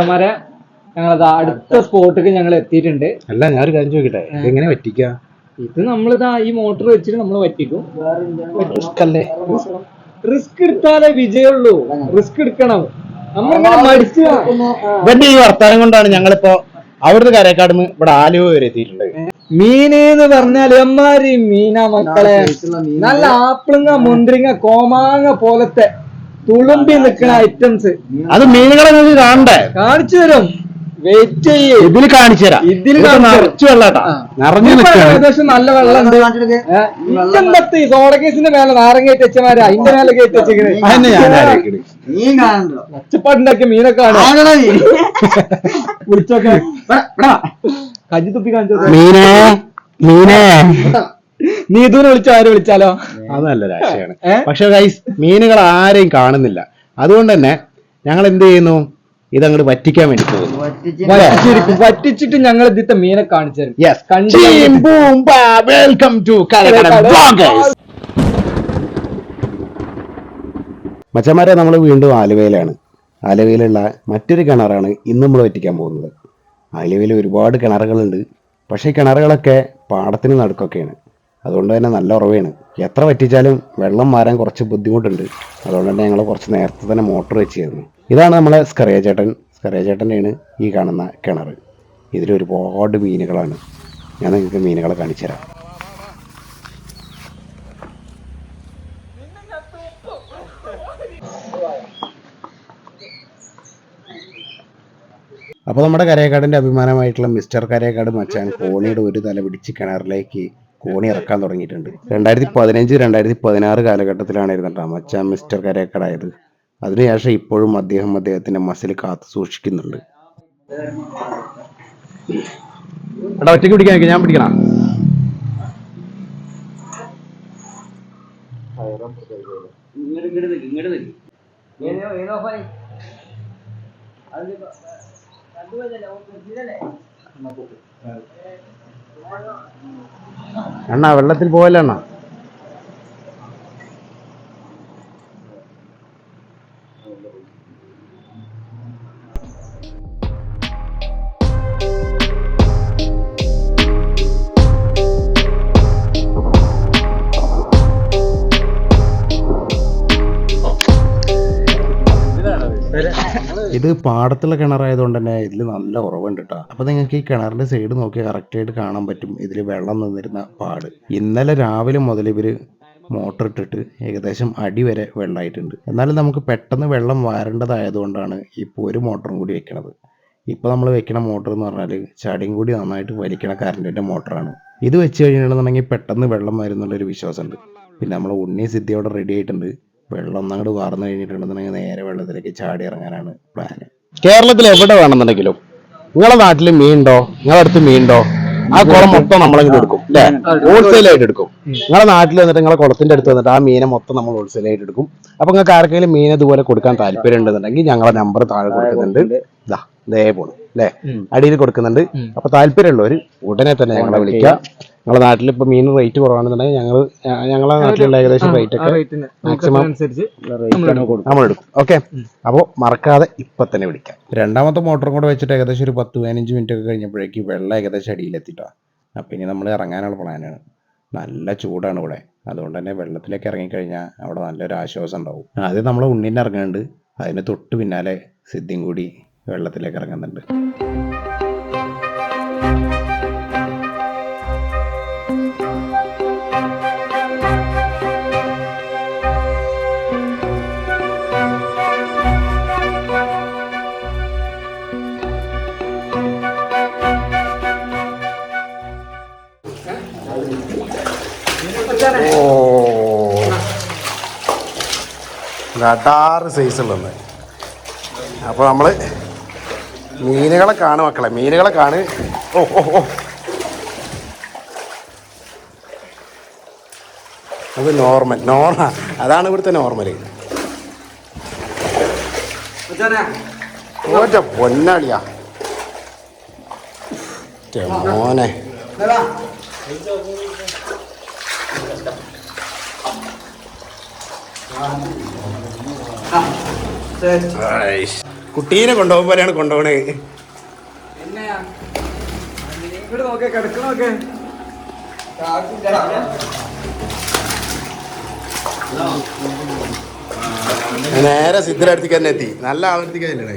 ചേട്ടന്മാരെ ഞങ്ങളത് അടുത്ത സ്പോട്ടിലേക്ക് ഞങ്ങൾ എത്തിയിട്ടുണ്ട്. അല്ല ഞാൻ ഒരു കാര്യം ചോദിക്കട്ടെ? എങ്ങനെ പറ്റിക്ക? ഇത് നമ്മളിതാ ഈ മോട്ടർ വെച്ചിട്ട് നമ്മൾ പറ്റിക്കും. അല്ലേ റിസ്ക് എടുത്താലേ വിജയമുള്ളൂ. റിസ്ക് എടുക്കണം. നമ്മളിങ്ങനെ മടിച്ചു ഇവന്റെ ഈ വർത്താനം കൊണ്ടാണ് ഞങ്ങളിപ്പോ അവിടുത്തെ കരക്കാടുന്ന് ഇവിടെ ആലുവ വരെ എത്തിയിട്ടുണ്ട് മീന് എന്ന് പറഞ്ഞാൽ എമ്മാരി മീനാ മക്കളെ. നല്ല ആപ്പിളുങ്ങ മുന്തിരിങ്ങ കോമാങ്ങ പോലത്തെ തുളുമ്പി നിൽക്കുന്ന ഐറ്റംസ് അത് മീനുകളെ നിങ്ങൾക്ക് കാണണ്ടേ? കാണിച്ചു തരും. വെയിറ്റ് ചെയ്യേ. ഇതിൽ കാണിച്ചു തരാം. ഇതിൽ ഇത് കാണിച്ചു തരാം. നിറച്ചു വെള്ളാട്ടാ. നിറഞ്ഞു ഏകദേശം നല്ല വെള്ളം ഉണ്ട് ഈ സോഡ കേസിന്റെ മേലെ നാരങ്ങ വെച്ചമാര് അതിന്റെ മേലെ ഒച്ചപ്പാട്ടുണ്ടാക്കിയ മീനൊക്കെ ആണ്? ആകടാ വിളിച്ചോക്കെ. ഇവിടെ, ഇവിടെ വാ. കജി തുപ്പി കാണിച്ചു മീനേ മീനേ. നീതൂനെ വിളിച്ചോ ആര് വിളിച്ചാലോ? അത് നല്ലൊരു ആശയാണ് പക്ഷെ ഗൈസ് മീനുകൾ ആരെയും കാണുന്നില്ല. അതുകൊണ്ട് തന്നെ ഞങ്ങൾ എന്ത് ചെയ്യുന്നു? ഇതങ്ങോട്ട് വറ്റിക്കാൻ വേണ്ടി പോകുന്നു. വറ്റിച്ചിരിക്കും. വറ്റിച്ചിട്ട് ഞങ്ങൾ ഇതിത്തെ മീനെ കാണിച്ചു തരും. യെസ് കണ്ടു വെൽക്കം ടു മച്ചന്മാരെ നമ്മൾ വീണ്ടും ആലുവയിലാണ്. ആലുവയിലുള്ള മറ്റൊരു കിണറാണ് ഇന്ന് നമ്മൾ വറ്റിക്കാൻ പോകുന്നത്. ആലുവയിൽ ഒരുപാട് കിണറുകളുണ്ട്. പക്ഷേ കിണറുകളൊക്കെ പാടത്തിന് നടുക്കൊക്കെയാണ്. അതുകൊണ്ട് തന്നെ നല്ല ഉറവയാണ് എത്ര പറ്റിച്ചാലും വെള്ളം മാറാൻ കുറച്ച് ബുദ്ധിമുട്ടുണ്ട്. അതുകൊണ്ട് തന്നെ ഞങ്ങൾ കുറച്ച് നേരത്തെ തന്നെ മോട്ടർ വെച്ചിരുന്നു. ഇതാണ് നമ്മളെ സ്കറിയ ചേട്ടൻ. സ്കറിയ ചേട്ടന്റെയാണ് ഈ കാണുന്ന കിണർ. ഇതിൽ ഒരുപാട് മീനുകളാണ്. ഞാൻ നിങ്ങൾക്ക് മീനുകളെ കാണിച്ചു തരാം. അപ്പോൾ നമ്മുടെ കരയക്കാടിന്റെ അഭിമാനമായിട്ടുള്ള മിസ്റ്റർ കരയക്കാട് മച്ചാൻ കോണിയുടെ ഒരു തല പിടിച്ച് കിണറിലേക്ക് കോണി ഇറക്കാൻ തുടങ്ങിയിട്ടുണ്ട്. രണ്ടായിരത്തി പതിനഞ്ച് രണ്ടായിരത്തി പതിനാറ് കാലഘട്ടത്തിലാണ് ഇരുന്നിട്ടാ മച്ചാൻ മിസ്റ്റർ കരേക്കടായത് അതിനുശേഷം ഇപ്പോഴും അദ്ദേഹം അദ്ദേഹത്തിന്റെ മസിൽ കാത്തു സൂക്ഷിക്കുന്നുണ്ട്. എടാ ഒറ്റയ്ക്ക് പിടിക്കാൻ ഞാൻ പിടിക്കണം? അണ്ണാ വെള്ളത്തിൽ പോവല്ലേ ഇത് പാടത്തുള്ള കിണറായതുകൊണ്ട് തന്നെ ഇതിൽ നല്ല ഉറവുണ്ട് കേട്ടോ അപ്പൊ നിങ്ങൾക്ക് ഈ കിണറിന്റെ സൈഡ് നോക്കി കറക്റ്റ് ആയിട്ട് കാണാൻ പറ്റും. ഇതിൽ വെള്ളം നിന്നിരുന്ന പാട്. ഇന്നലെ രാവിലെ മുതൽ ഇവർ മോട്ടർ ഇട്ടിട്ട് ഏകദേശം അടി വരെ വെള്ളമായിട്ടുണ്ട് എന്നാലും നമുക്ക് പെട്ടെന്ന് വെള്ളം വാരേണ്ടതായതുകൊണ്ടാണ് ഇപ്പോൾ ഒരു മോട്ടറും കൂടി വെക്കണത്. ഇപ്പോൾ നമ്മൾ വെക്കണ മോട്ടർ എന്ന് പറഞ്ഞാൽ ചടിയും കൂടി നന്നായിട്ട് വലിക്കണ കറണ്ടിന്റെ മോട്ടറാണ്. ഇത് വെച്ച് കഴിഞ്ഞിട്ടുണ്ടെന്നുണ്ടെങ്കിൽ പെട്ടെന്ന് വെള്ളം വരുന്നുള്ളൊരു വിശ്വാസമുണ്ട്. പിന്നെ നമ്മൾ ഉണ്ണി സിദ്ധിയോടെ റെഡി ആയിട്ടുണ്ട്. വെള്ളം അങ്ങോട്ട് വാർന്നു കഴിഞ്ഞിട്ടുണ്ടെന്നുണ്ടെങ്കിൽ നേരെ വെള്ളത്തിലേക്ക് ചാടി ഇറങ്ങാനാണ് പ്ലാന് കേരളത്തിൽ എവിടെ വേണമെന്നുണ്ടെങ്കിലും നിങ്ങളെ നാട്ടിൽ മീനുണ്ടോ? നിങ്ങളെ അടുത്ത് മീനുണ്ടോ? ആ കുളം മൊത്തം നമ്മളങ്ങ് എടുക്കും അല്ലേ? ഹോൾസെയിൽ ആയിട്ട് എടുക്കും. നിങ്ങളെ നാട്ടിൽ വന്നിട്ട് നിങ്ങളെ കുളത്തിന്റെ അടുത്ത് വന്നിട്ട് ആ മീനെ മൊത്തം നമ്മൾ ഹോൾസെയിൽ ആയിട്ട് എടുക്കും. അപ്പൊ നിങ്ങൾക്ക് ആർക്കെങ്കിലും മീൻ ഇതുപോലെ കൊടുക്കാൻ താല്പര്യം ഉണ്ടെന്നുണ്ടെങ്കിൽ ഞങ്ങളെ നമ്പർ താഴെ കൊടുക്കുന്നുണ്ട്. ഇതാ പോണു അല്ലേ? അടിയിൽ കൊടുക്കുന്നുണ്ട്. അപ്പൊ താല്പര്യമുള്ളവർ ഉടനെ തന്നെ ഞങ്ങളെ വിളിക്കുക. നിങ്ങളുടെ നാട്ടിൽ ഇപ്പൊ മീൻ റേറ്റ് കുറവാണെന്നുണ്ടെങ്കിൽ ഞങ്ങൾ ഞങ്ങളെ നാട്ടിലുള്ള ഏകദേശം റേറ്റ് ഒക്കെ മാക്സിമം അനുസരിച്ച് നമ്മൾ എടുക്കും. ഓക്കെ അപ്പോൾ മറക്കാതെ ഇപ്പൊ തന്നെ വിളിക്കാം. രണ്ടാമത്തെ മോട്ടറും കൂടെ വെച്ചിട്ട് ഏകദേശം ഒരു പത്ത് പതിനഞ്ച് മിനിറ്റ് ഒക്കെ കഴിഞ്ഞപ്പോഴേക്ക് വെള്ളം ഏകദേശം അടിയിലെത്തിയിട്ടാണ് അപ്പം ഇനി നമ്മൾ ഇറങ്ങാനുള്ള പ്ലാനാണ് നല്ല ചൂടാണ് ഇവിടെ. അതുകൊണ്ട് തന്നെ വെള്ളത്തിലേക്ക് ഇറങ്ങിക്കഴിഞ്ഞാൽ അവിടെ നല്ലൊരു ആശ്വാസം ഉണ്ടാവും. ആദ്യം നമ്മൾ ഉണ്ണിനെ ഇറങ്ങുന്നുണ്ട് അതിന് തൊട്ട് പിന്നാലെ സിദ്ധിയും കൂടി വെള്ളത്തിലേക്ക് ഇറങ്ങുന്നുണ്ട്. അടാറ് സൈസുള്ളത് അപ്പോൾ നമ്മൾ മീനുകളെ കാണും മക്കളെ മീനുകളെ കാണ്. ഓ ഓ ഓ. അത് നോർമൽ നോർമൽ അതാണ് ഇവിടുത്തെ നോർമൽ ഓറ്റ പൊന്നാളിയാ. മോനെ. ഐഷ്. കുട്ടീനെ കൊണ്ടുപോകുമ്പോഴാണ് നോക്കേ കിടക്കണോക്കെ നേരെ സിദ്ധ അടുത്തേക്ക് തന്നെ എത്തി. നല്ല ആവർത്തിക്ക് ഇതുവരെ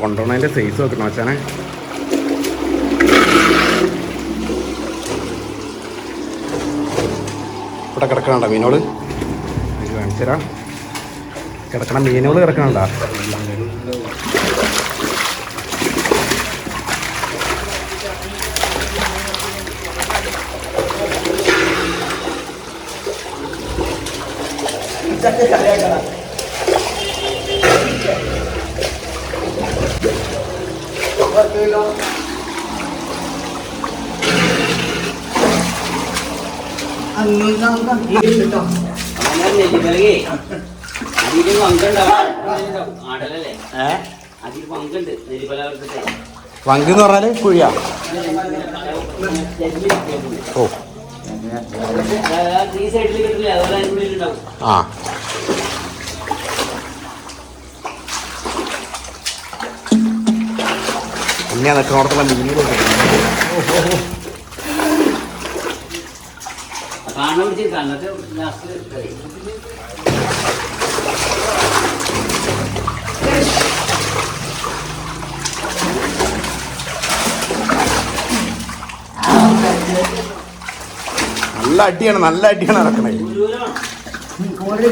കൊണ്ടുപോകുന്നതിന്റെ സൈസ് നോക്കണം വെച്ചാനെ ഇവിടെ കിടക്കണണ്ട മീനോൾ കാണിച്ചു തരാം കിടക്കണ മീനുകൾ കിടക്കണണ്ട? പങ്കുണ്ടാവും ആടലല്ലേ അതിൽ പങ്കുണ്ട് നെല്ലിപ്പലാവർത്തത്തെ വങ്ക് എന്ന് പറഞ്ഞാൽ കുഴിയാ. ഓ. ആ. പിന്നെ മീനുകൾ കാണാൻ പിടിച്ച് കണ്ണത്തെ ലാസ്റ്റ് നല്ല അടിയാണ് നല്ല അടിയാണ് നടക്കണേ. മോനെ.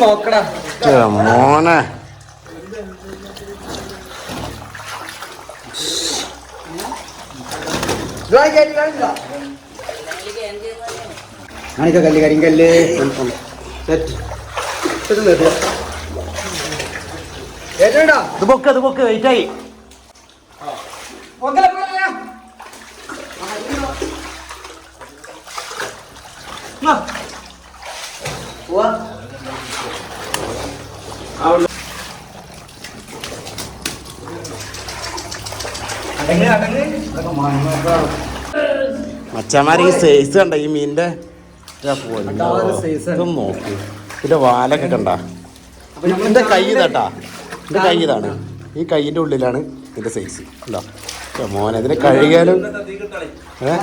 നോക്കടാ കേട്ടില്ല കാണിക്ക കല്ല് കരിങ്കല്ല് ഇത് പൊക്ക് ഇത് പൊക്ക്. വെയിറ്റ് ആയി. ഈ സൈസ് കണ്ട ഈ മീനിന്റെ? ഇതൊന്ന് നോക്ക്. ഇതിന്റെ വാലൊക്കെ കണ്ട? ഇതിന്റെ കൈ ഇതാട്ടാ. ഇതിന്റെ കൈ ഇതാണ്. ഈ കൈയിന്റെ ഉള്ളിലാണ് ഇതിന്റെ സൈസ് ഉണ്ടോ മോനെ ഇതിനെ കഴുകിയാലും ഏ?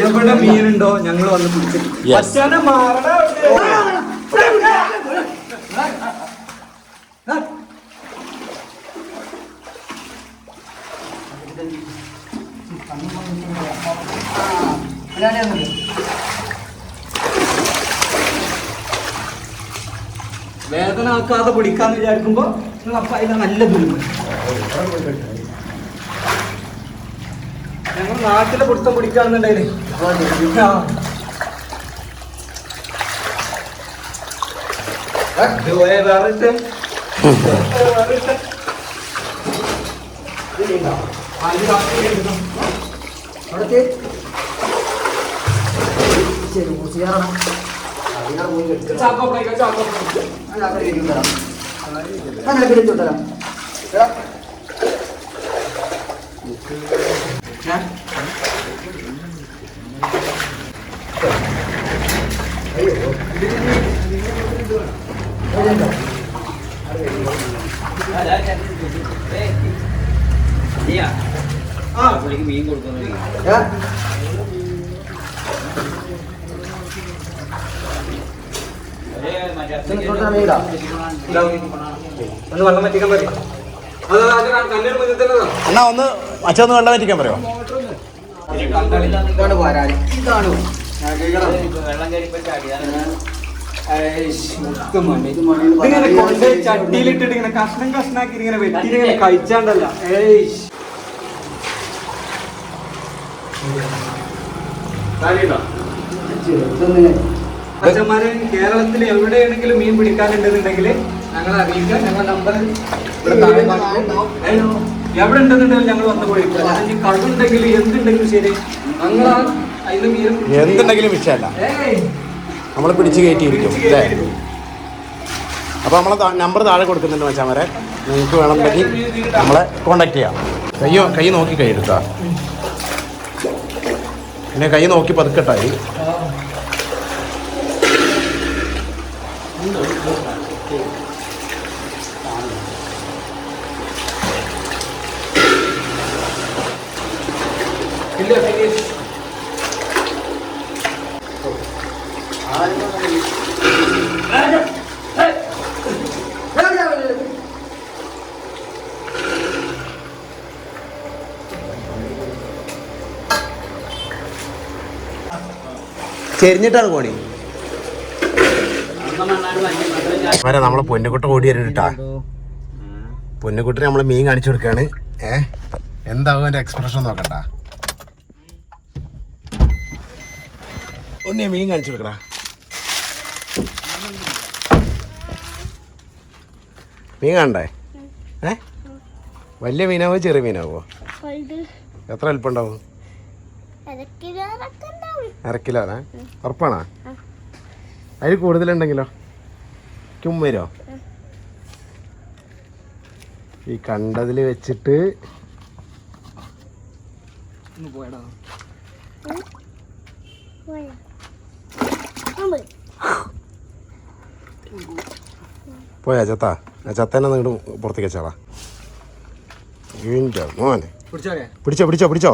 എവിടെ മീനുണ്ടോ ഞങ്ങൾ വന്ന് പിടിച്ചിട്ട്. വേദന ആക്കാതെ പിടിക്കാന്ന് വിചാരിക്കുമ്പോ നിങ്ങൾ അപ്പൊ അതിന് നല്ല ദുരിതം ഞങ്ങൾ നാട്ടിലെ പിടുത്തം പിടിക്കാന്നുണ്ടെങ്കിൽ വേറെ. വേറെ ഇട്ട്. ആ, ഇത് കാണിച്ച് ഇടുന്നു. അവിടത്തെ? ചാക്കോ ഫ്രൈ ചാക്കോ. ഫ്രൈ ആ പുള്ളിക്ക് മീൻ കൊടുക്കുന്നു. ഒന്ന് വെള്ളം പറ്റിക്കാൻ. എന്നാ ഒന്ന് അച്ഛൻ ഒന്ന് വെള്ളം പറ്റിക്കാൻ പറയോ? ഇതാണ് വരാൽ ഇതാണ്. വെള്ളം ചട്ടിയിലിട്ടിട്ട് ഇങ്ങനെ കഷ്ണം കഷ്ണാക്കി ഇങ്ങനെ വെട്ടി ഇങ്ങനെ കഴിച്ചാണ്ടല്ല. ഏയ് അച്ഛന്മാര് കേരളത്തിൽ എവിടെയാണെങ്കിലും മീൻ പിടിക്കാനുണ്ടെന്നുണ്ടെങ്കിൽ ഞങ്ങളെ അറിയിക്കുക. ഞങ്ങൾ നമ്പർ. എവിടെ ഉണ്ടെന്നുണ്ടെങ്കിലും ഞങ്ങൾ വന്ന് പോയി അല്ലെങ്കിൽ കടുണ്ടെങ്കിലും എന്തുണ്ടെങ്കിലും ശരി. ഞങ്ങൾ അതിന് മീൻ എന്തുണ്ടെങ്കിലും വിഷയമല്ല. നമ്മൾ പിടിച്ച് കയറ്റിയിരിക്കും. അല്ലേ? അപ്പോൾ നമ്മളെ നമ്പർ താഴെ കൊടുക്കുന്നുണ്ട് മച്ചാമരെ. നിങ്ങൾക്ക് വേണമെങ്കിൽ നമ്മളെ കോണ്ടാക്ട് ചെയ്യാം. കയ്യോ കൈ നോക്കി കൈ എടുത്താ പിന്നെ കൈ നോക്കി പതുക്കട്ടായി. ഇല്ല ചെരിഞ്ഞിട്ടാണ് കോണി. വരെ നമ്മളെ പൊന്നുകുട്ട ഓടി വരുന്നുട്ടാ പൊന്നുകുട്ടിന് നമ്മളെ മീൻ കാണിച്ചു കൊടുക്കാണ്. ഏ? എന്താകും എന്റെ എക്സ്പ്രഷൻ നോക്കണ്ട ഒന്നേ മീൻ കാണിച്ചു കൊടുക്കടാ. മീൻ കാണണ്ടേ? ഏ? വലിയ മീനാവോ ചെറിയ മീനാവോ? എത്ര വലിപ്പം ഉണ്ടാവും ഇടയ്ക്കിലൊക്കെ ഉണ്ടാവും അര കിലോനാ ഉറപ്പാണോ അതിൽ കൂടുതലുണ്ടെങ്കിലോ? ചുമ്മരോ ഈ കണ്ടതിൽ വെച്ചിട്ട് പോയോ? പോയാ. ചത്ത. ആ ചത്തന്നെ നിങ്ങോട്ട് പുറത്തേക്ക് വെച്ചാളാ. മോനെ. പിടിച്ചോ പിടിച്ചോ പിടിച്ചോ.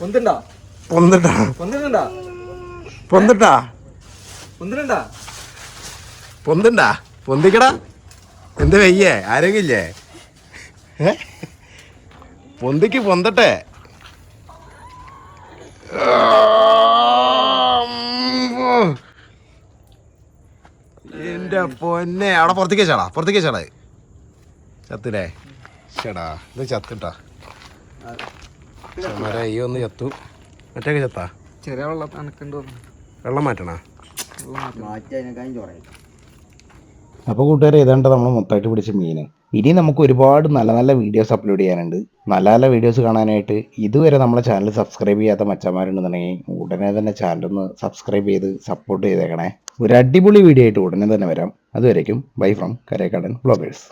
പൊന്തുണ്ടാ? പൊന്തിണ്ടാ? പൊന്തിക്കടാ. എന്ത് വയ്യേ? ആരെങ്കിലും ഇല്ലേ പൊന്തിക്ക് പൊന്തട്ടെ. എന്റെ പൊന്നെ. അവിടെ പുറത്തേക്ക് ചേടാ. പുറത്തേക്ക് ചേടാ. ചത്തില്ലേ? ചേടാ. ഇത് ചത്തിട്ടാ. മര ഈ ഒന്ന് ചത്തു. മറ്റേ ചത്താ? ചെറിയ വെള്ളം അനക്കുണ്ടോ വെള്ളം മാറ്റണ? മാറ്റി അതിനെക്കാളും ചോറയും അപ്പോൾ കൂട്ടുകാരെ ഏതാണ്ട് നമ്മൾ മൊത്തമായിട്ട് പിടിച്ച മീൻ ഇനി നമുക്ക് ഒരുപാട് നല്ല നല്ല വീഡിയോസ് അപ്ലോഡ് ചെയ്യാനുണ്ട്. നല്ല നല്ല വീഡിയോസ് കാണാനായിട്ട് ഇതുവരെ നമ്മളെ ചാനൽ സബ്സ്ക്രൈബ് ചെയ്യാത്ത മച്ചന്മാരുണ്ടെന്നുണ്ടെങ്കിൽ ഉടനെ തന്നെ ചാനൽ ഒന്ന് സബ്സ്ക്രൈബ് ചെയ്ത് സപ്പോർട്ട് ചെയ്തേക്കണേ. ഒരു അടിപൊളി വീഡിയോ ആയിട്ട് ഉടനെ തന്നെ വരാം. അതുവരേക്കും ബൈ ഫ്രം കരേക്കാടൻ ബ്ലോഗേഴ്സ്